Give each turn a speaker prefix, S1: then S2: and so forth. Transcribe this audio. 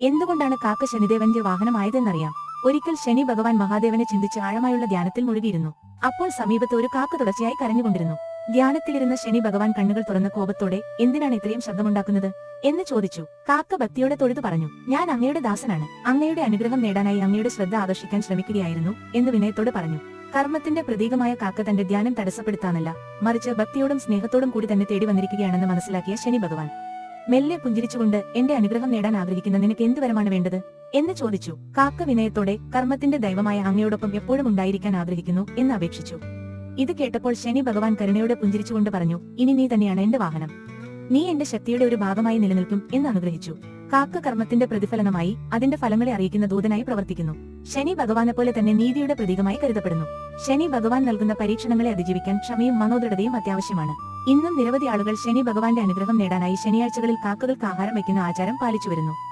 S1: എന്തുകൊണ്ടാണ് കാക്ക ശനിദേവന്റെ വാഹനമായതെന്നറിയാം? ഒരിക്കൽ ശനി ഭഗവാൻ മഹാദേവനെ ചിന്തിച്ച് ആഴമായുള്ള ധ്യാനത്തിൽ മുഴുകിയിരുന്നു. അപ്പോൾ സമീപത്ത് ഒരു കാക്ക തുടർച്ചയായി കരഞ്ഞുകൊണ്ടിരുന്നു. ധ്യാനത്തിലിരുന്ന ശനി ഭഗവാൻ കണ്ണുകൾ തുറന്ന കോപത്തോടെ എന്തിനാണ് ഇത്രയും ശബ്ദമുണ്ടാക്കുന്നത്? എന്ന് ചോദിച്ചു. കാക്ക ഭക്തിയോടെ തൊഴുതു പറഞ്ഞു ഞാൻ അങ്ങയുടെ ദാസനാണ്. അങ്ങയുടെ അനുഗ്രഹം നേടാനായി അങ്ങയുടെ ശ്രദ്ധ ആകർഷിക്കാൻ ശ്രമിക്കുകയായിരുന്നു എന്ന് വിനയത്തോട് പറഞ്ഞു. കർമ്മത്തിന്റെ പ്രതീകമായ കാക്ക തന്റെ ധ്യാനം തടസ്സപ്പെടുത്താനല്ല മറിച്ച് ഭക്തിയോടും സ്നേഹത്തോടും കൂടി തന്നെ തേടി വന്നിരിക്കുകയാണെന്ന് മനസ്സിലാക്കിയ ശനി ഭഗവാൻ. മെല്ലെ പുഞ്ചിരിച്ചുകൊണ്ട് എന്റെ അനുഗ്രഹം നേടാൻ ആഗ്രഹിക്കുന്ന നിനക്ക് എന്ത് വരമാണ് വേണ്ടത്? എന്ന് ചോദിച്ചു. കാക്ക വിനയത്തോടെ കർമ്മത്തിന്റെ ദൈവമായ അങ്ങയോടൊപ്പം എപ്പോഴും ഉണ്ടായിരിക്കാൻ ആഗ്രഹിക്കുന്നു എന്ന് അപേക്ഷിച്ചു. ഇത് കേട്ടപ്പോൾ ശനി ഭഗവാൻ കരുണയോടെ പുഞ്ചിരിച്ചുകൊണ്ട് പറഞ്ഞു ഇനി നീ തന്നെയാണ് എന്റെ വാഹനം. നീ എന്റെ ശക്തിയുടെ ഒരു ഭാഗമായി നിലനിൽക്കും എന്ന് അനുഗ്രഹിച്ചു. കാക്ക കർമ്മത്തിന്റെ പ്രതിഫലനമായി അതിന്റെ ഫലങ്ങളെ അറിയിക്കുന്ന ദൂതനായി പ്രവർത്തിക്കുന്നു. ശനി ഭഗവാനെ പോലെ തന്നെ നീതിയുടെ പ്രതീകമായി കരുതപ്പെടുന്നു. ശനി ഭഗവാൻ നൽകുന്ന പരീക്ഷണങ്ങളെ അതിജീവിക്കാൻ ക്ഷമയും മനോദൃഢതയും അത്യാവശ്യമാണ്. ഇന്നും നിരവധി ആളുകൾ ശനി ഭഗവാന്റെ അനുഗ്രഹം നേടാനായി ശനിയാഴ്ചകളിൽ കാക്കകൾക്ക് ആഹാരം വയ്ക്കുന്ന ആചാരം പാലിച്ചു വരുന്നു.